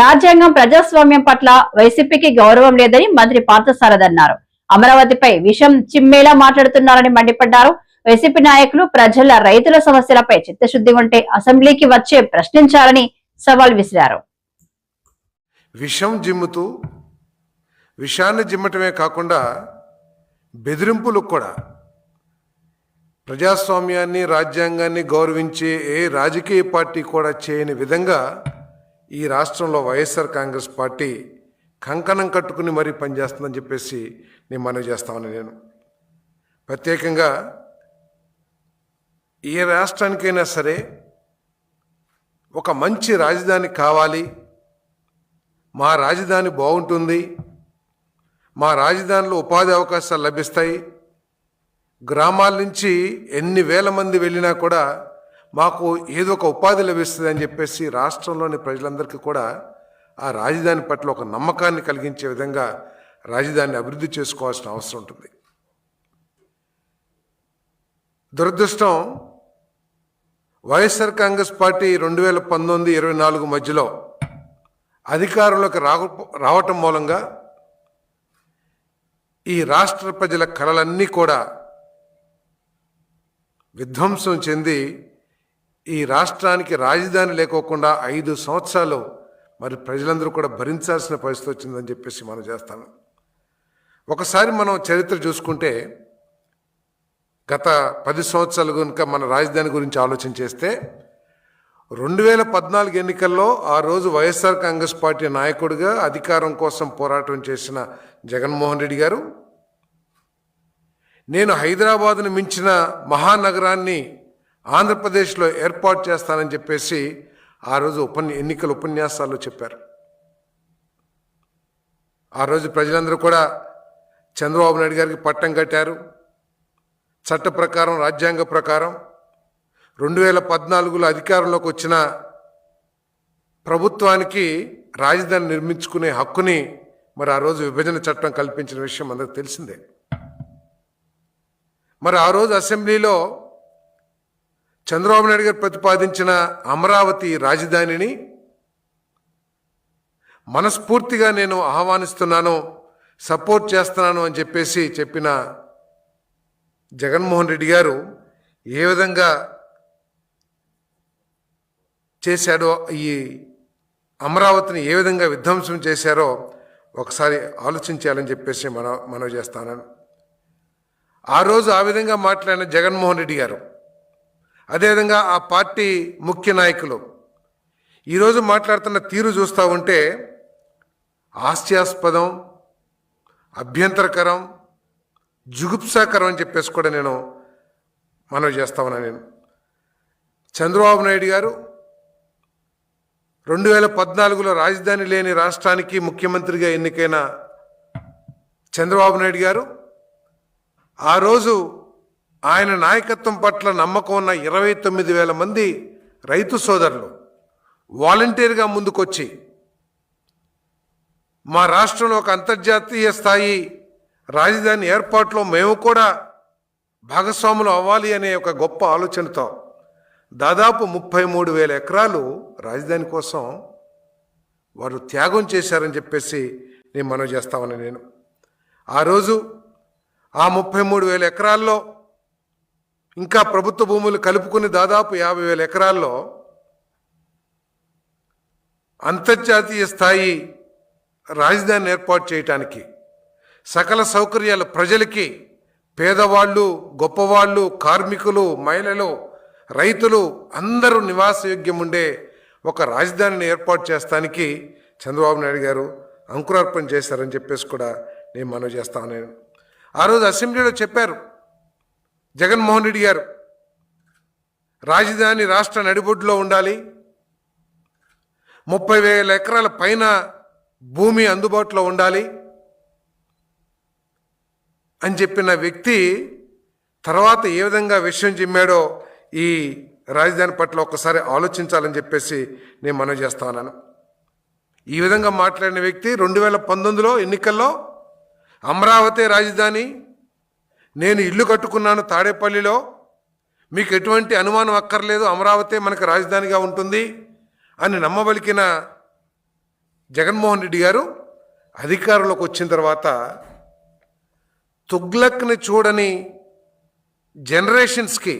రాజ్యాంగం ప్రజాస్వామ్యం పట్ల వైసీపీకి గౌరవం లేదని మంత్రి పార్థసారథి అన్నారు. అమరావతిపై విషం చిమ్మేలా మాట్లాడుతున్నారని మండిపడ్డారు. వైసీపీ నాయకులు ప్రజల రైతుల సమస్యలపై చిత్తశుద్ధి ఉంటే అసెంబ్లీకి వచ్చే ప్రశ్నించాలని సవాల్ విసిరారు. విషం జిమ్ముతూ విషాన్ని జిమ్మటమే కాకుండా బెదిరింపులకు కూడా. ప్రజాస్వామ్యాన్ని రాజ్యాంగాన్ని గౌరవించే ఏ రాజకీయ పార్టీ కూడా చేయని విధంగా ఈ రాష్ట్రంలో వైఎస్ఆర్ కాంగ్రెస్ పార్టీ కంకణం కట్టుకుని మరీ పనిచేస్తుందని చెప్పేసి నేను మనవి చేస్తామని నేను. ప్రత్యేకంగా ఏ రాష్ట్రానికైనా సరే ఒక మంచి రాజధాని కావాలి. మా రాజధాని బాగుంటుంది. మా రాజధానిలో ఉపాధి అవకాశాలు లభిస్తాయి. గ్రామాల నుంచి ఎన్ని వేల మంది వెళ్ళినా కూడా మాకు ఏదో ఒక ఉపాధి లభిస్తుంది అని చెప్పేసి రాష్ట్రంలోని ప్రజలందరికీ కూడా ఆ రాజధాని పట్ల ఒక నమ్మకాన్ని కలిగించే విధంగా రాజధానిని అభివృద్ధి చేసుకోవాల్సిన అవసరం ఉంటుంది. దురదృష్టం వైఎస్ఆర్ కాంగ్రెస్ పార్టీ రెండు వేల పంతొమ్మిది ఇరవై నాలుగు మధ్యలో అధికారంలోకి రావటం మూలంగా ఈ రాష్ట్ర ప్రజల కళలన్నీ కూడా విధ్వంసం చెంది ఈ రాష్ట్రానికి రాజధాని లేకోకుండా ఐదు సంవత్సరాలు మరి ప్రజలందరూ కూడా భరించాల్సిన పరిస్థితి వచ్చిందని చెప్పేసి మనం చేస్తాను. ఒకసారి మనం చరిత్ర చూసుకుంటే గత పది సంవత్సరాలు కనుక మన రాజధాని గురించి ఆలోచన చేస్తే రెండు వేల పద్నాలుగు ఎన్నికల్లో ఆ రోజు వైఎస్ఆర్ కాంగ్రెస్ పార్టీ నాయకుడిగా అధికారం కోసం పోరాటం చేసిన జగన్మోహన్ రెడ్డి గారు నేను హైదరాబాద్ను మించిన మహానగరాన్ని ఆంధ్రప్రదేశ్లో ఏర్పాటు చేస్తానని చెప్పేసి ఆ రోజు ఉపన్య ఎన్నికల ఉపన్యాసాల్లో చెప్పారు. ఆ రోజు ప్రజలందరూ కూడా చంద్రబాబు నాయుడు గారికి పట్టం కట్టారు. చట్ట ప్రకారం రాజ్యాంగ ప్రకారం రెండు వేల పద్నాలుగులో అధికారంలోకి వచ్చిన ప్రభుత్వానికి రాజధాని నిర్మించుకునే హక్కుని మరి ఆ రోజు విభజన చట్టం కల్పించిన విషయం అందరికి తెలిసిందే. మరి ఆ రోజు అసెంబ్లీలో చంద్రబాబు నాయుడు గారు ప్రతిపాదించిన అమరావతి రాజధానిని మనస్ఫూర్తిగా నేను ఆహ్వానిస్తున్నాను సపోర్ట్ చేస్తున్నాను అని చెప్పేసి చెప్పిన జగన్మోహన్ రెడ్డి గారు ఏ విధంగా చేశాడో ఈ అమరావతిని ఏ విధంగా విధ్వంసం చేశారో ఒకసారి ఆలోచించాలని చెప్పేసి మన మనవి చేస్తాను. ఆ రోజు ఆ విధంగా మాట్లాడిన జగన్మోహన్ రెడ్డి గారు అదేవిధంగా ఆ పార్టీ ముఖ్య నాయకులు. ఈరోజు మాట్లాడుతున్న తీరు చూస్తూ ఉంటే హాస్యాస్పదం అభ్యంతరకరం జుగుప్సాకరం అని చెప్పేసి కూడా నేను మనవి చేస్తా ఉన్నాను నేను. చంద్రబాబు నాయుడు గారు రెండు వేల పద్నాలుగులో రాజధాని లేని రాష్ట్రానికి ముఖ్యమంత్రిగా ఎన్నికైన చంద్రబాబు నాయుడు గారు ఆ రోజు ఆయన నాయకత్వం పట్ల నమ్మకం ఉన్న ఇరవై తొమ్మిది వేల మంది రైతు సోదరులు వాలంటీర్గా ముందుకొచ్చి మా రాష్ట్రంలో ఒక అంతర్జాతీయ స్థాయి రాజధాని ఏర్పాటులో మేము కూడా భాగస్వాములు అవ్వాలి అనే ఒక గొప్ప ఆలోచనతో దాదాపు ముప్పై మూడు వేల ఎకరాలు రాజధాని కోసం వారు త్యాగం చేశారని చెప్పేసి నేను మనవి చేస్తామని నేను. ఆ రోజు ఆ ముప్పై మూడు వేల ఎకరాల్లో ఇంకా ప్రభుత్వ భూములు కలుపుకుని దాదాపు యాభై వేల ఎకరాల్లో అంతర్జాతీయ స్థాయి రాజధాని ఏర్పాటు చేయటానికి సకల సౌకర్యాలు ప్రజలకి పేదవాళ్ళు గొప్పవాళ్ళు కార్మికులు మహిళలు రైతులు అందరూ నివాసయోగ్యం ఉండే ఒక రాజధానిని ఏర్పాటు చేస్తానికి చంద్రబాబు నాయుడు గారు అంకురార్పణ చేశారని చెప్పేసి కూడా నేను మనవి చేస్తాను నేను ఆ రోజు అసెంబ్లీలో చెప్పారు జగన్మోహన్ రెడ్డి గారు రాజధాని రాష్ట్ర నడిబొడ్డులో ఉండాలి. ముప్పై వేల ఎకరాల పైన భూమి అందుబాటులో ఉండాలి అని చెప్పిన వ్యక్తి తర్వాత ఏ విధంగా విషయం చిమ్మాడో ఈ రాజధాని పట్ల ఒక్కసారి ఆలోచించాలని చెప్పేసి నేను మనవి చేస్తా ఉన్నాను. ఈ విధంగా మాట్లాడిన వ్యక్తి రెండు వేల పంతొమ్మిదిలో ఎన్నికల్లో అమరావతి రాజధాని నేను ఇల్లు కట్టుకున్నాను తాడేపల్లిలో. మీకు ఎటువంటి అనుమానం అక్కర్లేదు అమరావతి మనకు రాజధానిగా ఉంటుంది అని నమ్మబలికిన జగన్మోహన్ రెడ్డి గారు అధికారంలోకి వచ్చిన తర్వాత తుగ్లక్ని చూడని జనరేషన్స్కి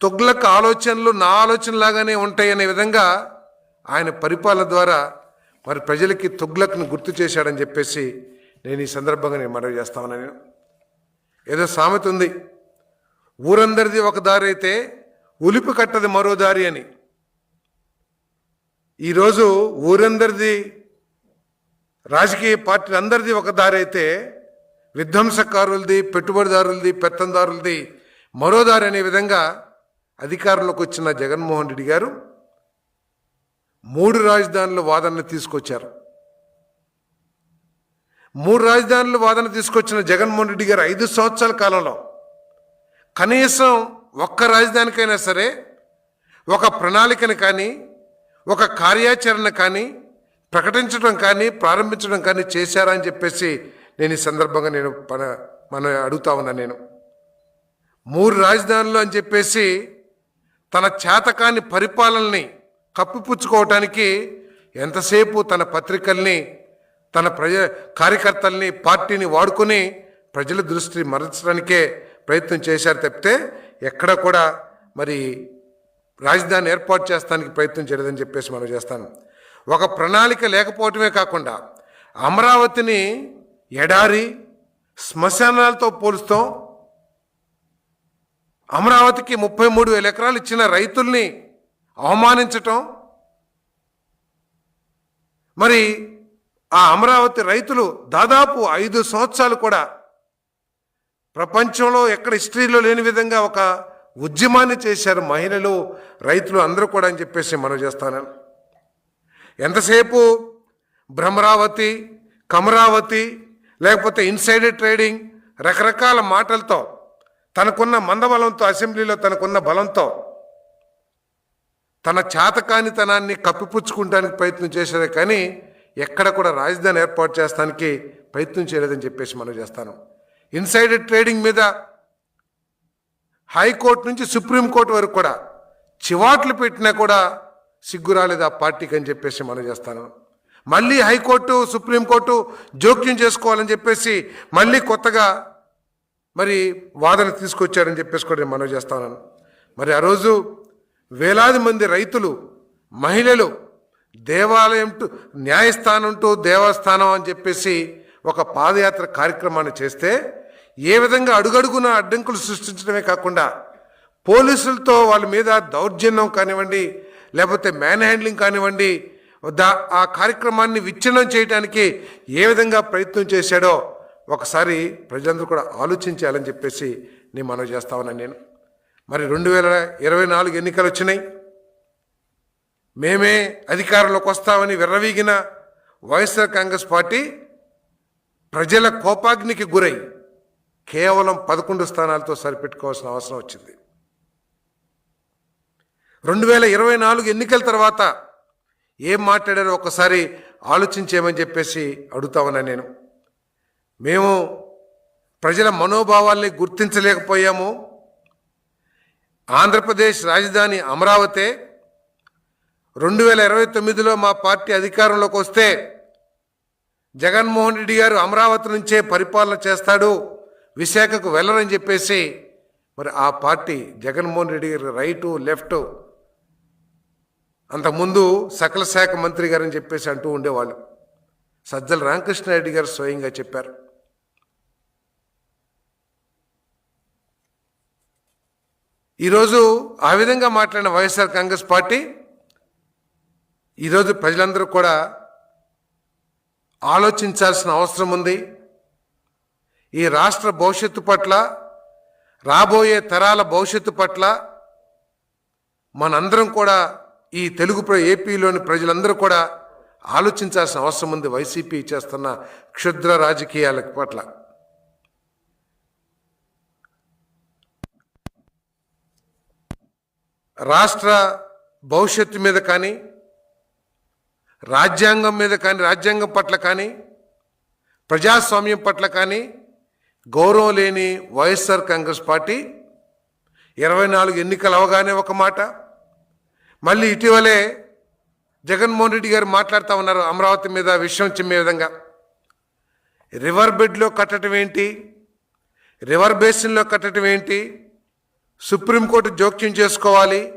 తుగ్లక్ ఆలోచనలు నా ఆలోచనలాగానే ఉంటాయనే విధంగా ఆయన పరిపాలన ద్వారా మరి ప్రజలకి తుగ్లక్ను గుర్తు చేశాడని చెప్పేసి నేను ఈ సందర్భంగా నేను మనవి చేస్తా ఉన్నాను నేను. ఏదో సామెత ఉంది. ఊరందరిది ఒక దారి అయితే ఉలిపి కట్టది మరో దారి అని. ఈరోజు ఊరందరిది రాజకీయ పార్టీలు అందరిది ఒక దారి అయితే విధ్వంసకారులది పెట్టుబడిదారులది పెత్తందారులది మరో దారి అనే విధంగా అధికారంలోకి వచ్చిన జగన్మోహన్ రెడ్డి గారు మూడు రాజధానుల వాదనలు తీసుకొచ్చారు. మూడు రాజధానులు వాదన తీసుకొచ్చిన జగన్మోహన్ రెడ్డి గారు ఐదు సంవత్సరాల కాలంలో కనీసం ఒక్క రాజధానికైనా సరే ఒక ప్రణాళికను కానీ ఒక కార్యాచరణ కానీ ప్రకటించడం కానీ ప్రారంభించడం కానీ చేశారా అని చెప్పేసి నేను ఈ సందర్భంగా నేను మన మనం అడుగుతా ఉన్నా నేను. మూడు రాజధానులు అని చెప్పేసి తన చేతకాని పరిపాలనని కప్పిపుచ్చుకోవటానికి ఎంతసేపు తన పత్రికల్ని తన ప్రజ కార్యకర్తల్ని పార్టీని వాడుకొని ప్రజల దృష్టి మరల్చడానికే ప్రయత్నం చేశారు తప్పితే ఎక్కడ కూడా మరి రాజధాని ఏర్పాటు చేస్తానికి ప్రయత్నం చేయలేదని చెప్పేసి మనం చేస్తాం ఒక ప్రణాళిక లేకపోవటమే కాకుండా అమరావతిని ఎడారి శ్మశానాలతో పోలుస్తాం అమరావతికి ముప్పై మూడు వేల ఎకరాలు ఇచ్చిన రైతుల్ని అవమానించటం మరి ఆ అమరావతి రైతులు దాదాపు ఐదు సంవత్సరాలు కూడా ప్రపంచంలో ఎక్కడ హిస్టరీలో లేని విధంగా ఒక ఉద్యమాన్ని చేశారు మహిళలు రైతులు అందరూ కూడా అని చెప్పేసి మనం చేస్తాను. ఎంతసేపు భ్రమరావతి కమరావతి లేకపోతే ఇన్సైడర్ ట్రేడింగ్ రకరకాల మాటలతో తనకున్న మందబలంతో అసెంబ్లీలో తనకున్న బలంతో తన చేతకానితనాన్ని కప్పిపుచ్చుకుంటానికి ప్రయత్నం చేశారే కానీ ఎక్కడ కూడా రాజధాని ఏర్పాటు చేస్తానికి ప్రయత్నం చేయలేదని చెప్పేసి మనం చేస్తాను. ఇన్సైడర్ ట్రేడింగ్ మీద హైకోర్టు నుంచి సుప్రీంకోర్టు వరకు కూడా చివాట్లు పెట్టినా కూడా సిగ్గు రాలేదు ఆ పార్టీకి అని చెప్పేసి మనం చేస్తాను. మళ్ళీ హైకోర్టు సుప్రీంకోర్టు జోక్యం చేసుకోవాలని చెప్పేసి మళ్ళీ కొత్తగా మరి వాదన తీసుకొచ్చాడని చెప్పేసి కూడా నేను మనవి చేస్తాను. మరి ఆ రోజు వేలాది మంది రైతులు మహిళలు దేవాలయం టు న్యాయస్థానం టు దేవస్థానం అని చెప్పేసి ఒక పాదయాత్ర కార్యక్రమాన్ని చేస్తే ఏ విధంగా అడుగడుగున అడ్డంకులు సృష్టించడమే కాకుండా పోలీసులతో వాళ్ళ మీద దౌర్జన్యం కానివ్వండి లేకపోతే మ్యాన్ హ్యాండ్లింగ్ కానివ్వండి దా ఆ కార్యక్రమాన్ని విచ్ఛిన్నం చేయడానికి ఏ విధంగా ప్రయత్నం చేశాడో ఒకసారి ప్రజలందరూ కూడా ఆలోచించాలని చెప్పేసి నేను మనవి చేస్తా ఉన్నాను నేను. మరి రెండు వేల ఇరవై నాలుగు ఎన్నికలు వచ్చినాయి. మేమే అధికారంలోకి వస్తామని విర్రవీగిన వైఎస్ఆర్ కాంగ్రెస్ పార్టీ ప్రజల కోపాగ్నికి గురై కేవలం పదకొండు స్థానాలతో సరిపెట్టుకోవాల్సిన అవసరం వచ్చింది. రెండు వేల ఇరవై నాలుగు ఎన్నికల తర్వాత ఏం మాట్లాడారో ఒకసారి ఆలోచించేమని చెప్పేసి అడుగుతామన్నా నేను. మేము ప్రజల మనోభావాల్ని గుర్తించలేకపోయాము. ఆంధ్రప్రదేశ్ రాజధాని అమరావతే రెండు వేల ఇరవై తొమ్మిదిలో మా పార్టీ అధికారంలోకి వస్తే జగన్మోహన్ రెడ్డి గారు అమరావతి నుంచే పరిపాలన చేస్తాడు విశాఖకు వెళ్ళరని చెప్పేసి మరి ఆ పార్టీ జగన్మోహన్ రెడ్డి గారు రైటు లెఫ్ట్ అంతకుముందు సకల శాఖ మంత్రి గారని చెప్పేసి అంటూ ఉండేవాళ్ళు. సజ్జల రామకృష్ణారెడ్డి గారు స్వయంగా చెప్పారు. ఈరోజు ఆ విధంగా మాట్లాడిన వైఎస్ఆర్ కాంగ్రెస్ పార్టీ ఈరోజు ప్రజలందరూ కూడా ఆలోచించాల్సిన అవసరం ఉంది. ఈ రాష్ట్ర భవిష్యత్తు పట్ల రాబోయే తరాల భవిష్యత్తు పట్ల మనందరం కూడా ఈ తెలుగు ప్ర ఏపీలోని ప్రజలందరూ కూడా ఆలోచించాల్సిన అవసరం ఉంది వైసీపీ చేస్తున్న క్షుద్ర రాజకీయాల పట్ల. రాష్ట్ర భవిష్యత్తు మీద కానీ రాజ్యాంగం మీద కానీ రాజ్యాంగం పట్ల కానీ ప్రజాస్వామ్యం పట్ల కానీ గౌరవం లేని వైఎస్ఆర్ కాంగ్రెస్ పార్టీ ఇరవై నాలుగు ఎన్నికలు అవగానే ఒక మాట. మళ్ళీ ఇటీవలే జగన్మోహన్ రెడ్డి గారు మాట్లాడుతూ ఉన్నారు అమరావతి మీద విషయం చిమ్మే విధంగా. రివర్ బెడ్లో కట్టడం ఏంటి? రివర్ బేసిన్లో కట్టడం ఏంటి? సుప్రీంకోర్టు జోక్యం చేసుకోవాలి.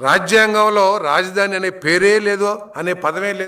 రాజ్యాంగంలో రాజధాని అనే పేరే లేదు అనే పదమే లేదు.